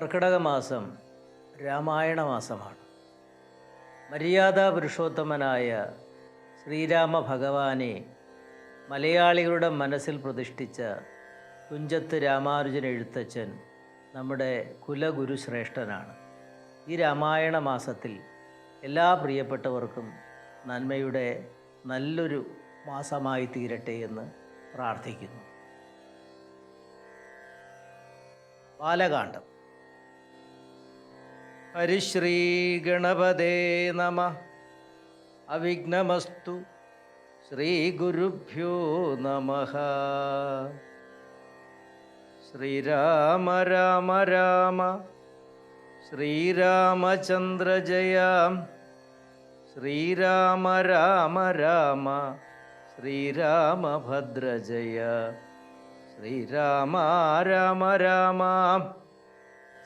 കർക്കിടക മാസം രാമായണ മാസമാണ്. മര്യാദ പുരുഷോത്തമനായ ശ്രീരാമ ഭഗവാനെ മലയാളികളുടെ മനസ്സിൽ പ്രതിഷ്ഠിച്ച തുഞ്ചത്ത് രാമാനുജൻ എഴുത്തച്ഛൻ നമ്മുടെ കുലഗുരു ശ്രേഷ്ഠനാണ്. ഈ രാമായണ മാസത്തിൽ എല്ലാ പ്രിയപ്പെട്ടവർക്കും നന്മയുടെ നല്ലൊരു മാസമായി തീരട്ടെ എന്ന് പ്രാർത്ഥിക്കുന്നു. ബാലകാന്ഡം ഹരിശ്രീ ഗണപതേ നമ അവിഘ്നമസ്തു ശ്രീഗുരുഭ്യോ നമ ശ്രീരാമ രാമ രാമ ശ്രീരാമചന്ദ്ര ജയാം ശ്രീരാമ രാമ രാമ ശ്രീരാമഭദ്രജയ ശ്രീരാമ രാമ രാമ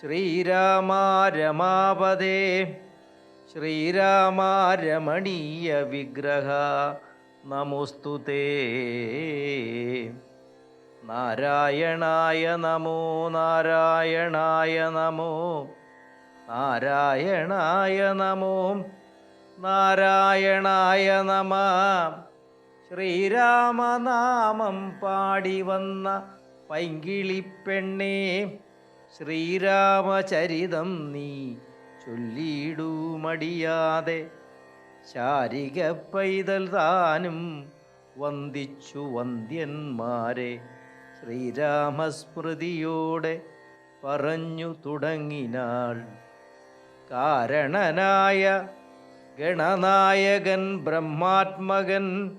ശ്രീരാമ രമാപദേ ശ്രീരാമ രമണീയ വിഗ്രഹ നമോസ്തു നാരായണായ നമോ നാരായണായ നമോ നാരായണായ നമോ നാരായണായ നമ. ശ്രീരാമനാമം പാടി വന്ന പൈങ്കിളിപ്പെണ്ണേ ശ്രീരാമചരിതം നീ ചൊല്ലിയിടൂ മടിയാതെ ശാരിക പൈതൽ താനും വന്ദിച്ചു വന്ദ്യന്മാരെ. ശ്രീരാമസ്മൃതിയോടെ പറഞ്ഞു തുടങ്ങിനാൾ. കാരണനായ ഗണനായകൻ ബ്രഹ്മാത്മകൻ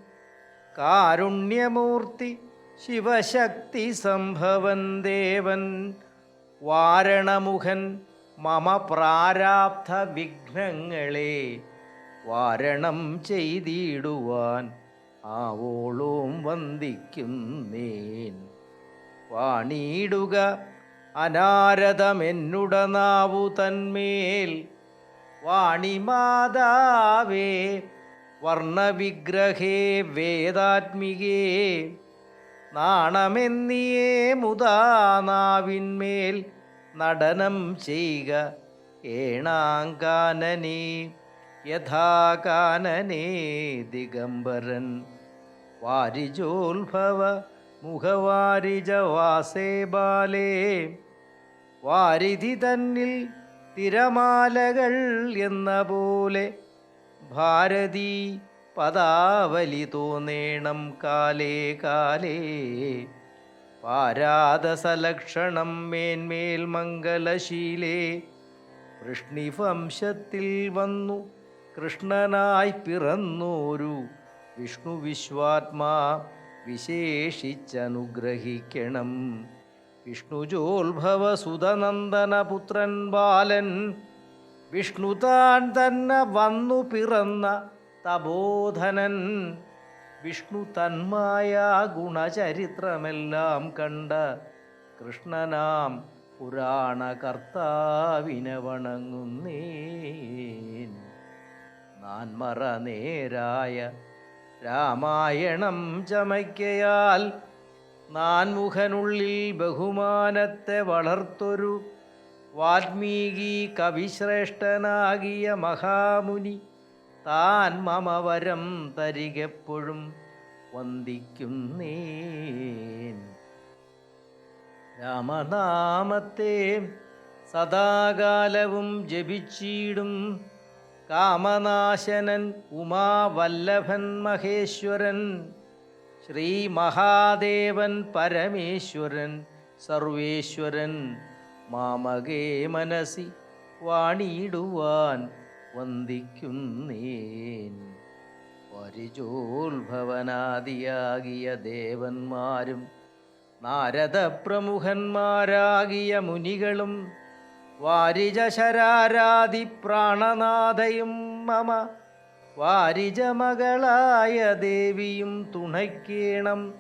കാരുണ്യമൂർത്തി ശിവശക്തി സംഭവൻ ദേവൻ വാരണമുഖൻ മമ പ്രാരാബ്ധ വിഘ്നങ്ങളെ വാരണം ചെയ്തിടുവാൻ ആവോളവും വന്ദിക്കുന്നേൻ. വാണിയിടുക അനാരതമെന്നുടനാവു തന്മേൽ. വാണിമാതാവേ വർണവിഗ്രഹേ വേദാത്മികേ നാണമെന്നിയേ മുതാനാവിന്മേൽ നടനം ചെയ്യുക ഏണാങ്കാനനേ യഥാകാനനേ ദിഗംബരൻ. വാരിജോത്ഭവ മുഖവാരിജവാസേ ബാലേ വാരിധി തന്നിൽ തിരമാലകൾ എന്ന പോലെ ഭാരതി പദാവലി തോന്നേണം കാലേ കാലേ. പാരാദസലക്ഷണം മേന്മേൽ മംഗലശീലേ. വൃഷ്ണിവംശത്തിൽ വന്നു കൃഷ്ണനായി പിറന്നോരു വിഷ്ണു വിശ്വാത്മാ വിശേഷിച്ചനുഗ്രഹിക്കണം. വിഷ്ണുജോത്ഭവ സുതനന്ദന പുത്രൻ ബാലൻ വിഷ്ണു താൻ തന്നെ വന്നു പിറന്ന തബോധനൻ വിഷ്ണു തന്മായ ഗുണചരിത്രമെല്ലാം കണ്ട കൃഷ്ണനാം പുരാണ കർത്താവിനെ വണങ്ങുന്നേൻ. നാൻമറ നേരായ രാമായണം ചമയ്ക്കയാൽ നാൻമുഖനുള്ളിൽ ബഹുമാനത്തെ വളർത്തൊരു വാൽമീകി കവിശ്രേഷ്ഠനാകിയ മഹാമുനി താൻ മമവരം തരികെപ്പോഴും വന്ദിക്കുന്നേ രാമനാമത്തെ സദാകാലവും ജപിച്ചിടും കാമനാശനൻ ഉമാവല്ലഭൻ മഹേശ്വരൻ ശ്രീ മഹാദേവൻ പരമേശ്വരൻ സർവേശ്വരൻ മാമകേ മനസി വാണിയിടുവാൻ വന്ദിക്കുന്നേൻ. പരിചോത്ഭവനാദിയാകിയ ദേവന്മാരും നാരദപ്രമുഖന്മാരാകിയ മുനികളും വാരിജശരാരാതി പ്രാണനാഥയും മമ വാരിജമകളായ ദേവിയും തുണയ്ക്കേണം.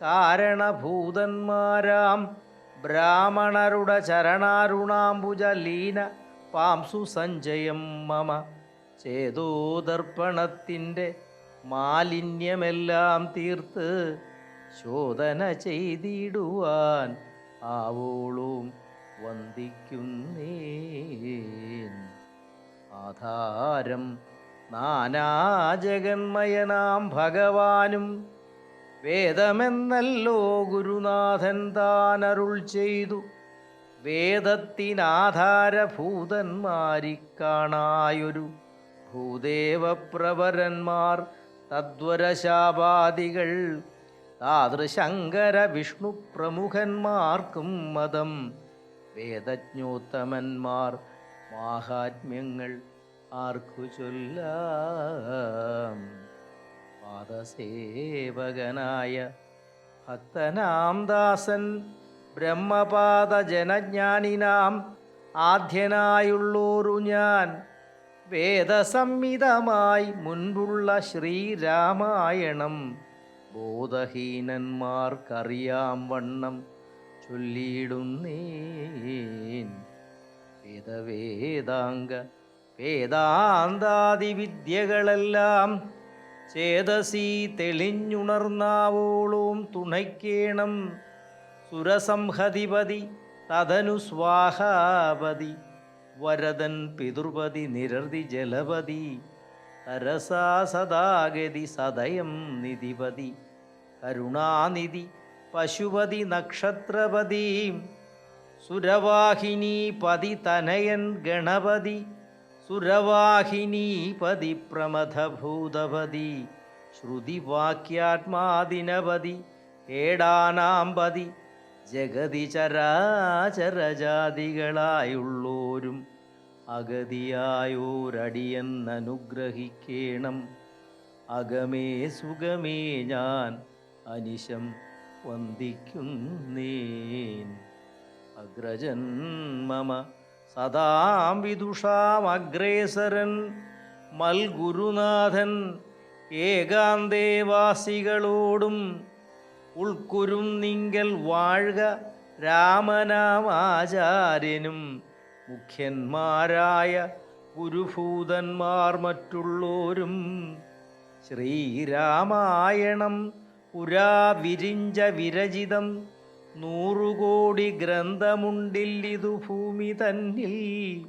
കാരണഭൂതന്മാരാം ബ്രാഹ്മണരുടെ ചരണാരുണാംബുജ ലീന പാംസു സഞ്ജയം മമ ചേതോദർപ്പണത്തിന്റെ മാലിന്യമെല്ലാം തീർത്ത് ശോധന ചെയ്തിടുവാൻ ആവോളും വന്ദിക്കുന്നേ ആധാരം നാനാജഗന്മയനാം ഭഗവാനും വേദമെന്നല്ലോ ഗുരുനാഥൻ താനരുൾ ചെയ്തു. വേദത്തിനാധാരഭൂതന്മാരിക്കാണായൊരു ഭൂദേവപ്രവരന്മാർ തദ്വരശാപാദികൾ. താതൃശങ്കര വിഷ്ണു പ്രമുഖന്മാർക്കും മതം. വേദജ്ഞോത്തമന്മാർ മാഹാത്മ്യങ്ങൾ ആർക്കു ചൊല്ലാം? പാദസേവകനായ ഭക്തനാം ദാസൻ ബ്രഹ്മപാദ ജനജ്ഞാനിനാം ആദ്യനായുള്ളോരു ഞാൻ. വേദസംഹിതമായി മുൻപുള്ള ശ്രീരാമായണം. ബോധഹീനന്മാർക്കറിയാം വണ്ണം ചൊല്ലിയിടുന്നേൻ. വേദവേദാംഗ വേദാന്താദി വിദ്യകളെല്ലാം ചേതസി തെളിഞ്ഞുണർന്നാവോളും തുണയ്ക്കേണം. സുരസംഹതിപതി തദനു സ്വാഹാപതി വരദൻ പിതൃപതി നിരർതി ജലപതി തരസാ സദാഗതി സദയം നിധിപതി കരുണാനിധി പശുപതി നക്ഷത്രപതി സുരവാഹിനി പതി തനയൻ ഗണപതി സുരവാഹിനി പതി പ്രമഥഭൂതപതി ശ്രുതിവാക്യാത്മാദിനപതി ഏടാനാമ്പതി ജഗതി ചരാചരജാതികളായുള്ളോരും അഗതിയായോരടിയെന്നനുഗ്രഹിക്കേണം. അകമേ സുഖമേ ഞാൻ അനിശം വന്ദിക്കുന്നേൻ. അഗ്രജൻ മമ സദാം വിദുഷാം അഗ്രേസരൻ മൽഗുരുനാഥൻ ഏകാന്തേവാസികളോടും ഉൾക്കുരും നിങ്കൽ വാഴുക രാമനാമാചാര്യനും മുഖ്യന്മാരായ ഗുരുഭൂതന്മാർ മറ്റുള്ളോരും. ശ്രീരാമായണം പുരാ വിരിഞ്ച വിരചിതം നൂറുകോടി ഗ്രന്ഥമുണ്ടില്ലിതു ഭൂമി തന്നിൽ.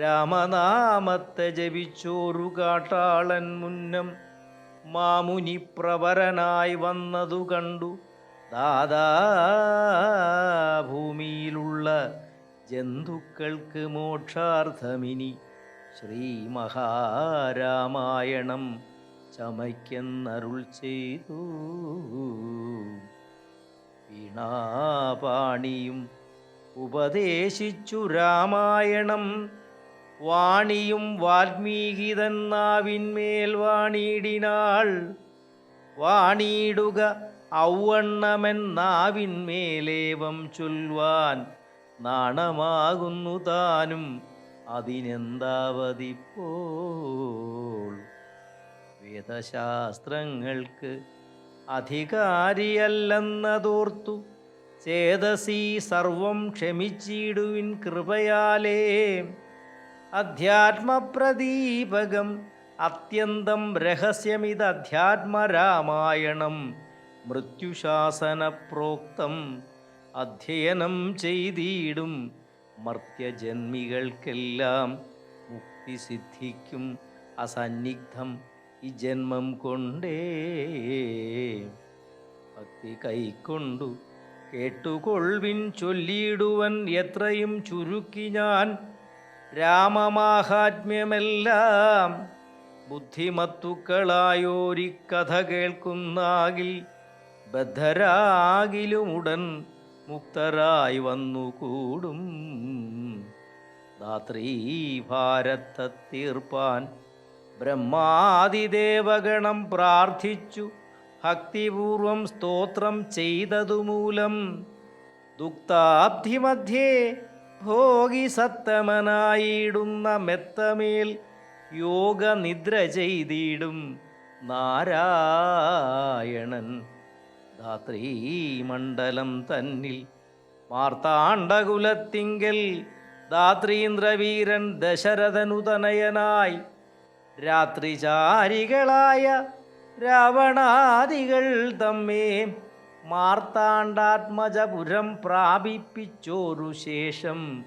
രാമനാമത്തെ ജപിച്ചോരു കാട്ടാളൻ മുന്നം മാമുനി പ്രവരനായി വന്നതു കണ്ടു. ദാദാ ഭൂമിയിലുള്ള ജന്തുക്കൾക്ക് മോക്ഷാർത്ഥമിനി ശ്രീ മഹാരാമായണം ചമയ്ക്കെന്നരുൾ ചെയ്തു. വീണാപാണിയും ഉപദേശിച്ചു രാമായണം. വാണിയും വാൽമീകി നാവിന്മേൽ വാണിയിടിനാൾ. വാണിയിടുക ഔവണ്ണമൻ നാവിന്മേലേവം ചൊല്ലുവാൻ നാണമാകുന്നു താനും അതിനെന്താവതിപ്പോൾ. വേദശാസ്ത്രങ്ങൾക്ക് അധികാരിയല്ലെന്നതോർത്തു ചേതസി സർവം ക്ഷമിച്ചിടുവിൻ കൃപയാലേ. അധ്യാത്മപ്രദീപകം. അത്യന്തം രഹസ്യമിത് അധ്യാത്മരാമായണം മൃത്യുശാസന പ്രോക്തം അധ്യയനം ചെയ്തിടും. മർത്യജന്മികൾക്കെല്ലാം മുക്തി സിദ്ധിക്കും അസന്നിഗ്ധം ഈ ജന്മം കൊണ്ടേ. ഭക്തി കൈക്കൊണ്ടു കേട്ടുകൊൾവിൻ ചൊല്ലിയിടുവൻ എത്രയും ചുരുക്കി ഞാൻ രാമമാഹാത്മ്യമെല്ലാം ബുദ്ധിമത്തുക്കളായോരി കഥ കേൾക്കുന്നാകിൽ ബദ്ധരാകിലുമുടൻ മുക്തരായി വന്നുകൂടും. ധാത്രീ ഭാരത്ത തീർപ്പാൻ ബ്രഹ്മാതിദേവഗണം പ്രാർത്ഥിച്ചു ഭക്തിപൂർവം സ്തോത്രം ചെയ്തതുമൂലം ദുക്താബ്ധിമധ്യേ ഭോഗി സത്തമനായിടുന്ന മെത്തമേൽ യോഗ നിദ്ര ചെയ്തിടും നാരായണൻ. ധാത്രി മണ്ഡലം തന്നിൽ മാർത്താണ്ഡകുലത്തിങ്കൽ ധാത്രീന്ദ്രവീരൻ ദശരഥനുതനയനായി രാത്രിചാരികളായ രാവണാദികൾ തമ്മേ മാർത്താണ്ഡാത്മജപുരം പ്രാപിപ്പിച്ചോരു ശേഷം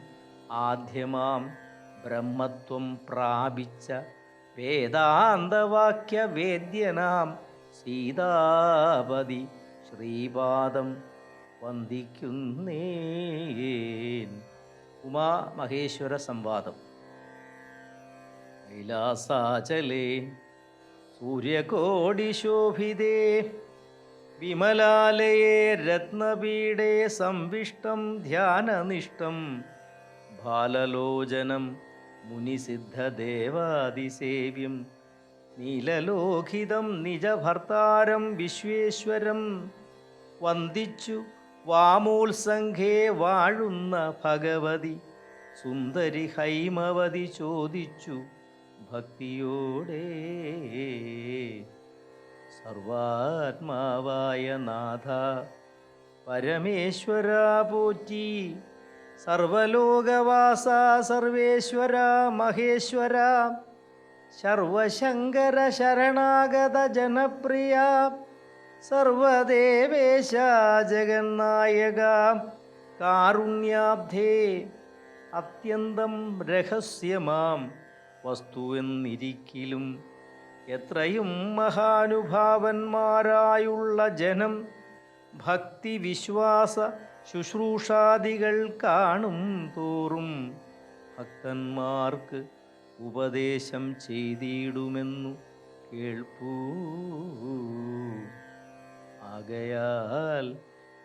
ആദ്യമാം ബ്രഹ്മത്വം പ്രാപിച്ച വേദാന്തവാക്യ വേദ്യനാം സീതാപതി ശ്രീപാദം വന്ദിക്കുന്നേൻ. ഉമാ മഹേശ്വര സംവാദം. കൈലാസാചലേ സൂര്യകോടിശോഭിതേ വിമലാലയേ രത്നപീഠേ സംവിഷ്ടം ധ്യാനനിഷ്ടം ബാലലോചനം മുനിസിദ്ധദേവാദിസേവ്യം നീലലോഹിതം നിജഭർത്താരം വിശ്വേശ്വരം വന്ദിച്ചു വാമോത്സംഘേ വാഴുന്ന ഭഗവതി സുന്ദരി ഹൈമവതി ചോദിച്ചു ഭക്തിയോടെ സർവാത്മാവായ നാഥ. പരമേശ്വര പോറ്റി സർവലോകവാസ സർവേശ്വര മഹേശ്വര. സർവശങ്കര ശരണാഗത ജനപ്രിയ സർവദേവേശ ജഗന്നായക. കാരുണ്യാബ്ധേ അത്യന്തം രഹസ്യമാം വസ്തുവെന്നിരിക്കിലും എത്രയും മഹാനുഭാവന്മാരായുള്ള ജനം ഭക്തി വിശ്വാസ ശുശ്രൂഷാദികൾ കാണും തോറും ഭക്തന്മാർക്ക് ഉപദേശം ചെയ്തിടുമെന്നു കേൾപ്പൂ. ആകയാൽ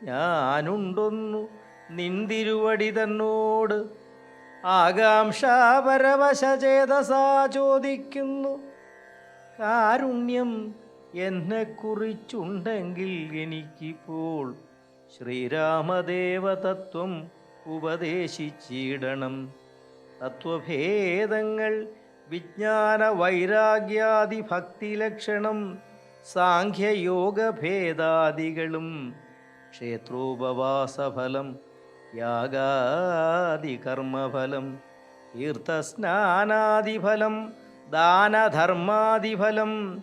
ഞാനുണ്ടൊന്നു നിന്തിരുവടി തന്നോട് ആകാംക്ഷാപരവശചേതസാ ചോദിക്കുന്നു. കാരുണ്യം എന്നെക്കുറിച്ചുണ്ടെങ്കിൽ എനിക്കിപ്പോൾ ശ്രീരാമദേവതത്വം ഉപദേശിച്ചിടണം. തത്വഭേദങ്ങൾ വിജ്ഞാന വൈരാഗ്യാദി ഭക്തിലക്ഷണം സാഖ്യയോഗഭേദാദികളും ക്ഷേത്രോപവാസഫലം യാഗാദി കർമ്മഫലം തീർത്ഥസ്നാനാദിഫലം ദാനധർമാദിഫലം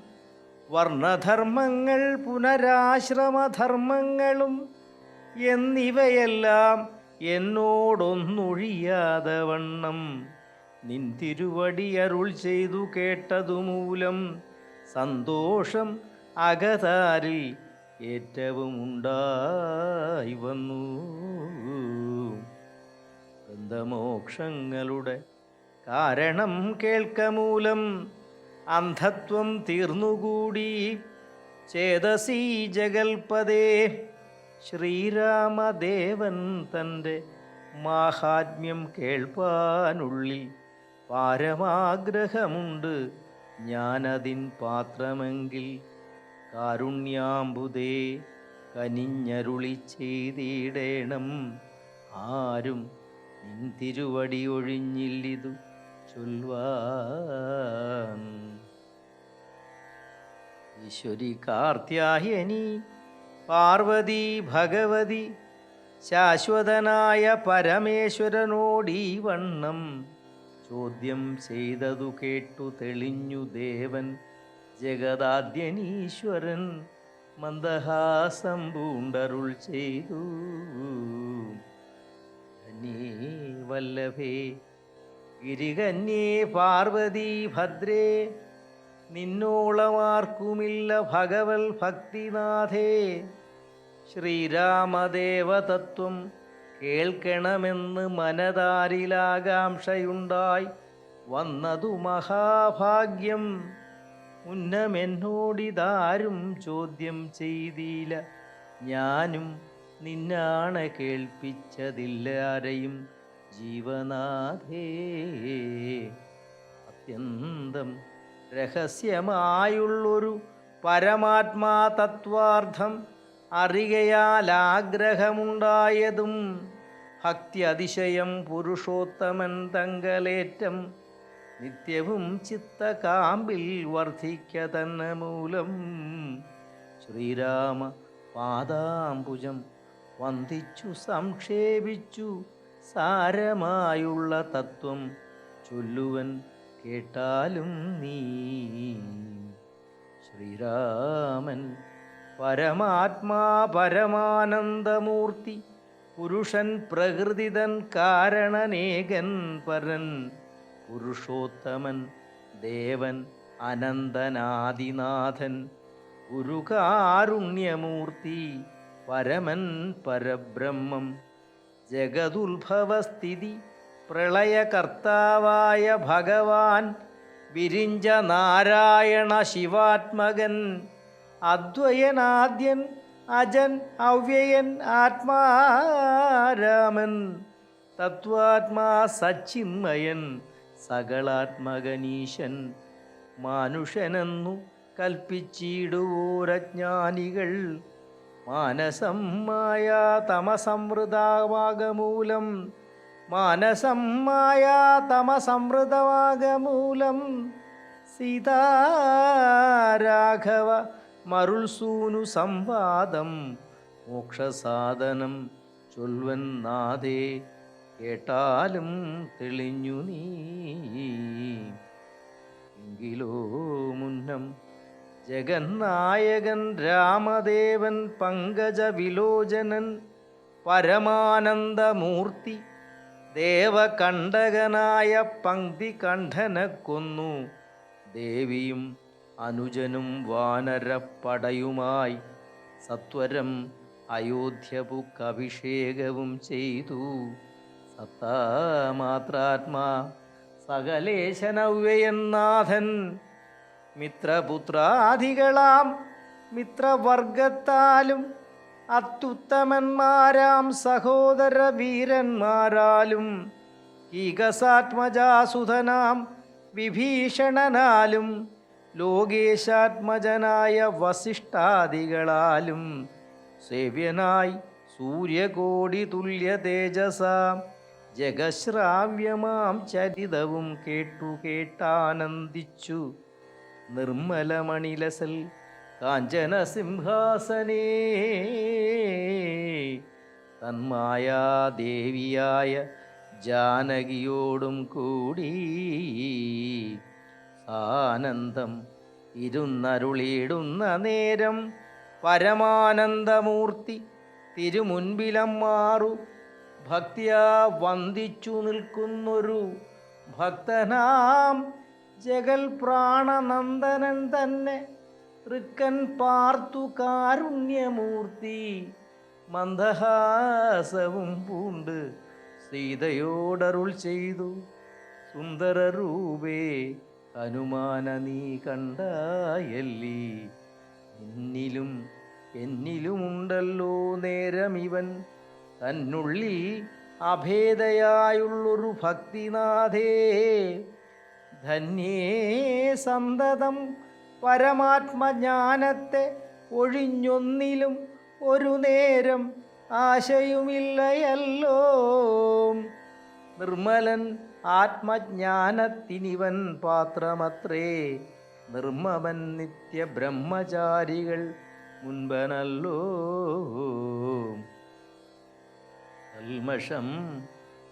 വർണധർമ്മങ്ങൾ പുനരാശ്രമധർമ്മങ്ങളും എന്നിവയെല്ലാം എന്നോടൊന്നൊഴിയാതെ വണ്ണം നിൻ തിരുവടി അരുൾ ചെയ്തു കേട്ടതുമൂലം സന്തോഷം അകതാരിൽ ഏറ്റവും ഉണ്ടായി വന്നു. ബന്ധമോക്ഷങ്ങളുടെ കാരണം കേൾക്കമൂലം അന്ധത്വം തീർന്നുകൂടി. ചേതസീ ജഗൽപദേ ശ്രീരാമദേവൻ തന്റെ മാഹാത്മ്യം കേൾപ്പാനുള്ളിൽ പാരമാഗ്രഹമുണ്ട്. ഞാനതിൻ പാത്രമെങ്കിൽ കാരുണ്യാമ്പുതേ കനിഞ്ഞരുളി ചെയ്തിടേണം. ആരും നിൻ തിരുവടി ഒഴിഞ്ഞില്ലിതു ഈശ്വരി കാർത്യായനി പാർവതി ഭഗവതി ശാശ്വതനായ പരമേശ്വരനോടീ വണ്ണം ചോദ്യം ചെയ്തതു കേട്ടു തെളിഞ്ഞു ദേവൻ ജഗദാദ്യനീശ്വരൻ മന്ദഹാസം പൂണ്ടരുൾ ചെയ്തു. ധന്യേ വല്ലഭേ ഗിരികന്യേ പാർവതി ഭദ്രേ നിന്നോളമാർക്കുമില്ല ഭഗവൽ ഭക്തിനാഥേ. ശ്രീരാമദേവതത്വം കേൾക്കണമെന്ന് മനതാരിലാകാംക്ഷയുണ്ടായി വന്നതു മഹാഭാഗ്യം. ഉന്നമെന്നോടിതാരും ചോദ്യം ചെയ്തില്ല ഞാനും നിന്നാണ് കേൾപ്പിച്ചതില്ലാരെയും ജീവനാഥേ. അത്യന്തം രഹസ്യമായുള്ളൊരു പരമാത്മാ തത്വാർത്ഥം അറികയാൽ ആഗ്രഹമുണ്ടായതും ഭക്തി അതിശയം പുരുഷോത്തമൻ തങ്കലേറ്റം നിത്യവും ചിത്തകാമ്പിൽ വർദ്ധിക്ക തന്നെ മൂലം ശ്രീരാമ പാദാംബുജം വന്ദിച്ചു സംക്ഷേപിച്ചു സാരമായുള്ള തത്വം ചൊല്ലുവൻ കേട്ടാലും നീ. ശ്രീരാമൻ പരമാത്മാ പരമാനന്ദമൂർത്തി പുരുഷൻ പ്രകൃതിതൻ കാരണനേകൻ പരൻ പുരുഷോത്തമൻ ദേവൻ അനന്തനാദിനാഥൻ ഗുരുകാരുണ്യമൂർത്തി പരമൻ പരബ്രഹ്മം. ജഗതുത്ഭവസ്ഥിതി പ്രളയകർത്താവായ ഭഗവാൻ വിരിഞ്ച നാരായണ ശിവാത്മകൻ അദ്വയനാദ്യൻ അജൻ അവ്യയൻ ആത്മാരാമൻ തത്വാത്മാ സച്ചിന്മയൻ സകളാത്മകനീശൻ മാനുഷനെന്നു കൽപ്പിച്ചിടുവോരജ്ഞാനികൾ. മാനസം മായാ തമസമൃതവാഗമൂലം മാനസം മായാ തമസമൃതവാഗമൂലം സീതാരാഘവ മരുൾസൂനു സംവാദം. മോക്ഷസാധനം ചൊൽവൻ നാദേ കേട്ടാലും തെളിഞ്ഞു നീ. എങ്കിലോ മുന്നം ജഗന്നായകൻ രാമദേവൻ പങ്കജ വിലോചനൻ പരമാനന്ദമൂർത്തി ദേവകണ്ഠകനായ പങ്ക്തി കണ്ഠനെ കൊന്നു ദേവിയും അനുജനും വാനരപ്പടയുമായി സത്വരം അയോധ്യപുക്കഭിഷേകവും ചെയ്തു. സത്താമാത്രാത്മാ സകലേശനവ്യയന്നാഥൻ മിത്രപുത്രാദികളാം മിത്രവർഗത്താലും അത്യുത്തമന്മാരാം സഹോദര വീരന്മാരാലും ഈകസാത്മജാസുധനാം വിഭീഷണനാലും ലോകേശാത്മജനായ വസിഷ്ഠാദികളാലും സേവ്യനായി സൂര്യകോടി തുല്യ തേജസാം ജഗശ്രാവ്യമാം ചരിതവും കേട്ടു കേട്ടാനന്ദിച്ചു. നിർമ്മലമണിലസൽ കാഞ്ചന സിംഹാസനേ തന്മായാദേവിയായ ജാനകിയോടും കൂടി ആനന്ദം ഇരുന്നരുളിയിടുന്ന നേരം പരമാനന്ദമൂർത്തി തിരുമുൻപിലം മാറു ഭക്തിയാ വന്ദിച്ചു നിൽക്കുന്നൊരു ഭക്തനാം ജഗൽ പ്രാണനന്ദനൻ തന്നെ ഋക്കൻ പാർത്തു കാരുണ്യമൂർത്തി മന്ദഹാസവും പൂണ്ട് സീതയോടരുൾ ചെയ്തു. സുന്ദര രൂപേ ഹനുമാന നീ കണ്ടായല്ലി. എന്നിലും എന്നിലുമുണ്ടല്ലോ നേരമിവൻ. തന്നുള്ളിൽ അഭേദയായുള്ളൊരു ഭക്തിനാഥേ. ധന്യേ സന്തതം പരമാത്മജ്ഞാനത്തെ ഒഴിഞ്ഞൊന്നിലും ഒരു നേരം ആശയുമില്ലയല്ലോ. നിർമ്മലൻ ആത്മജ്ഞാനത്തിനിവൻ പാത്രമത്രേ. നിർമ്മമൻ നിത്യ ബ്രഹ്മചാരികൾ മുൻപനല്ലോ. കൽമഷം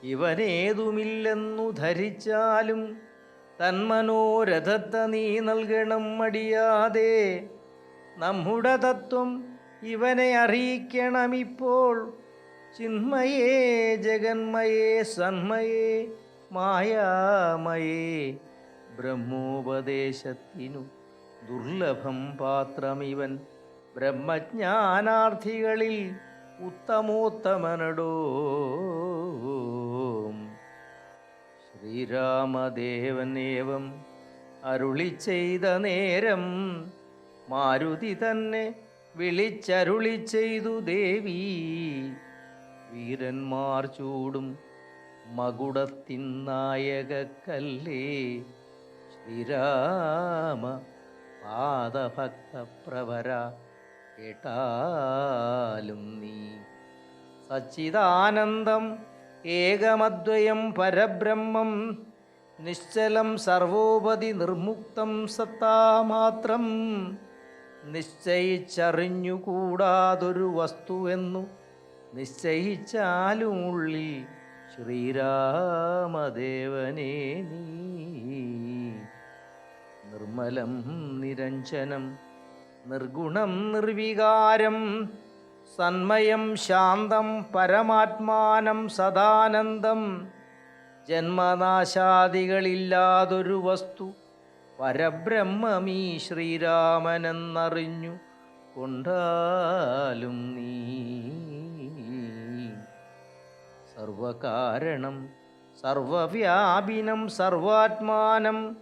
ഇവനേതുമില്ലെന്നു ധരിച്ചാലും തന്മനോരഥത്തെ നീ നൽകണം മടിയാതെ. നമ്മുടെ തത്വം ഇവനെ അറിയിക്കണമിപ്പോൾ. ചിന്മയേ ജഗന്മയേ സന്മയേ മായാമയേ. ബ്രഹ്മോപദേശത്തിനു ദുർലഭം പാത്രമിവൻ ബ്രഹ്മജ്ഞാനാർത്ഥികളിൽ ഉത്തമോത്തമനടോ. ശ്രീരാമദേവനേവം അരുളി ചെയ്ത നേരം മാരുതി തന്നെ വിളിച്ചരുളി ചെയ്തു ദേവി. വീരന്മാർ ചൂടും മകുടത്തിൻ നായകക്കല്ലേ. ശ്രീരാമ പാദഭക്തപ്രവര കേട്ടാലും നീ സച്ചിദാനന്ദം ഏകമദ്വയം പരബ്രഹ്മം നിശ്ചലം സർവോപതി നിർമുക്തം സത്താമാത്രം. നിശ്ചയിച്ചറിഞ്ഞുകൂടാതൊരു വസ്തുവെന്നു നിശ്ചയിച്ചാലും ഉള്ളിൽ ശ്രീരാമദേവനേ നീ. നിർമ്മലം നിരഞ്ജനം നിർഗുണം നിർവികാരം സന്മയം ശാന്തം പരമാത്മാനം സദാനന്ദം. ജന്മനാശാദികളില്ലാതൊരു വസ്തു പരബ്രഹ്മമീ ശ്രീരാമനെന്നറിഞ്ഞു കൊണ്ടാലും നീ. സർവകാരണം സർവവ്യാപിനം സർവാത്മാനം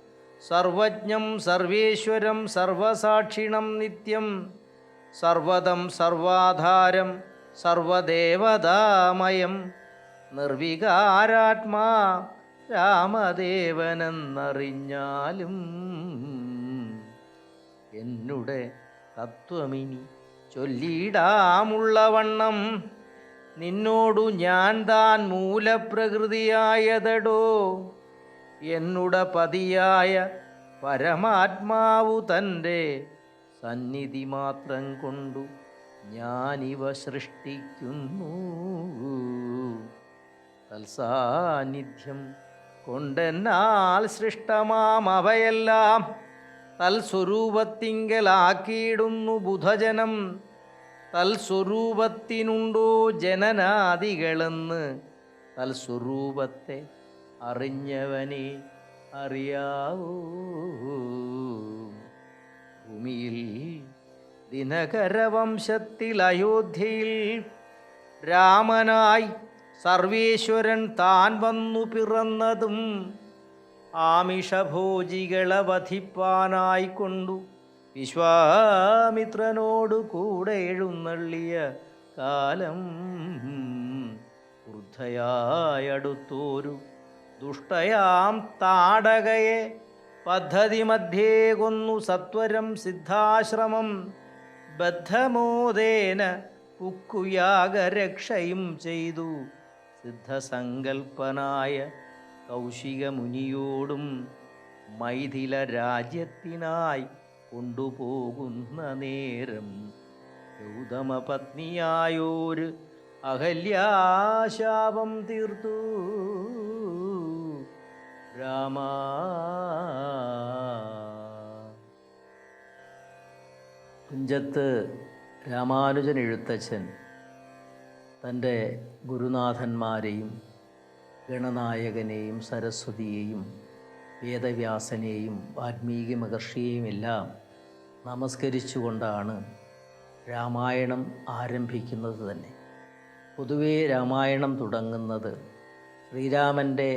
സർവജ്ഞം സർവേശ്വരം സർവസാക്ഷിണം നിത്യം സർവദം സർവാധാരം സർവദേവതാമയം. നിർവികാരാത്മാ രാമദേവനെന്നറിഞ്ഞാലും എന്നുടെ തത്വമിനി ചൊല്ലിടാമുള്ളവണ്ണം. നിന്നോടു ഞാൻ താൻ മൂലപ്രകൃതിയായതടോ. എന്നുടെ പതിയായ പരമാത്മാവു തന്റെ സന്നിധി മാത്രം കൊണ്ടു ഞാനിവ സൃഷ്ടിക്കുന്നു. തൽസാന്നിധ്യം കൊണ്ടെന്നാൽ സൃഷ്ടമാം അവയെല്ലാം. തൽസ്വരൂപത്തിങ്കലാക്കിയിടുന്നു ബുധജനം. തൽസ്വരൂപത്തിനുണ്ടോ ജനനാദികളെന്ന് തൽസ്വരൂപത്തെ അറിഞ്ഞവനെ അറിയാവൂ. ഭൂമിയിൽ ദിനകരവംശത്തിൽ അയോധ്യയിൽ രാമനായി സർവേശ്വരൻ താൻ വന്നു പിറന്നതും ആമിഷഭോജികളെ വധിപ്പാനായി കൊണ്ടു. വിശ്വാമിത്രനോടു കൂടെ എഴുന്നള്ളിയ കാലം വൃദ്ധയായടുത്തോരു. ദുഷ്ടയാം താടകയെ പദ്ധതി മധ്യേ കൊന്നു സത്വരം സിദ്ധാശ്രമം. ബദ്ധമോദേന ഉക്കുയാഗരക്ഷയും ചെയ്തു. സിദ്ധസങ്കൽപ്പനായ കൗശികമുനിയോടും മൈഥില രാജ്യത്തിനായി കൊണ്ടുപോകുന്ന നേരം ഗൗതമപത്നിയായോര് അഹല്യാശാപം തീർത്തു. രാമ തുഞ്ചത്ത് രാമാനുജൻ എഴുത്തച്ഛൻ തന്റെ ഗുരുനാഥന്മാരെയും ഗണനായകനെയും സരസ്വതിയെയും വേദവ്യാസനെയും വാൽമീകി മഹർഷിയെയും എല്ലാം നമസ്കരിച്ചുകൊണ്ടാണ് രാമായണം ആരംഭിക്കുന്നത് തന്നെ. പൊതുവേ രാമായണം തുടങ്ങുന്നത് ശ്രീരാമന്റെ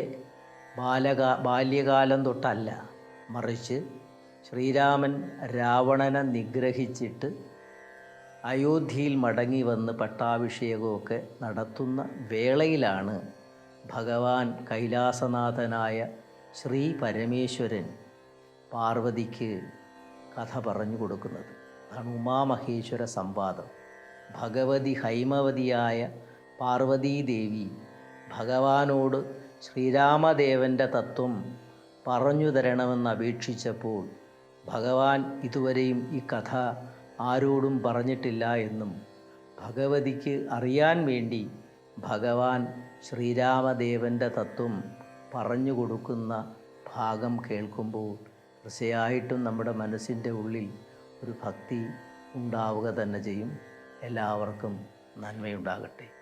ബാലക ബാല്യകാലം തൊട്ടല്ല മറിച്ച് ശ്രീരാമൻ രാവണനെ നിഗ്രഹിച്ചിട്ട് അയോധ്യയിൽ മടങ്ങി വന്ന് പട്ടാഭിഷേകമൊക്കെ നടത്തുന്ന വേളയിലാണ് ഭഗവാൻ കൈലാസനാഥനായ ശ്രീ പരമേശ്വരൻ പാർവതിക്ക് കഥ പറഞ്ഞു കൊടുക്കുന്നത്. അതാണ് ഉമാമഹേശ്വര സംവാദം. ഭഗവതി ഹൈമവതിയായ പാർവതീദേവി ഭഗവാനോട് ശ്രീരാമദേവന്റെ തത്വം പറഞ്ഞു തരണമെന്ന് അപേക്ഷിച്ചപ്പോൾ ഭഗവാൻ ഇതുവരെയും ഈ കഥ ആരോടും പറഞ്ഞിട്ടില്ല എന്നും ഭഗവതിക്ക് അറിയാൻ വേണ്ടി ഭഗവാൻ ശ്രീരാമദേവന്റെ തത്വം പറഞ്ഞു കൊടുക്കുന്ന ഭാഗം കേൾക്കുമ്പോൾ തീർച്ചയായിട്ടും നമ്മുടെ മനസ്സിന്റെ ഉള്ളിൽ ഒരു ഭക്തി ഉണ്ടാവുക തന്നെ ചെയ്യും. എല്ലാവർക്കും നന്മയുണ്ടാകട്ടെ.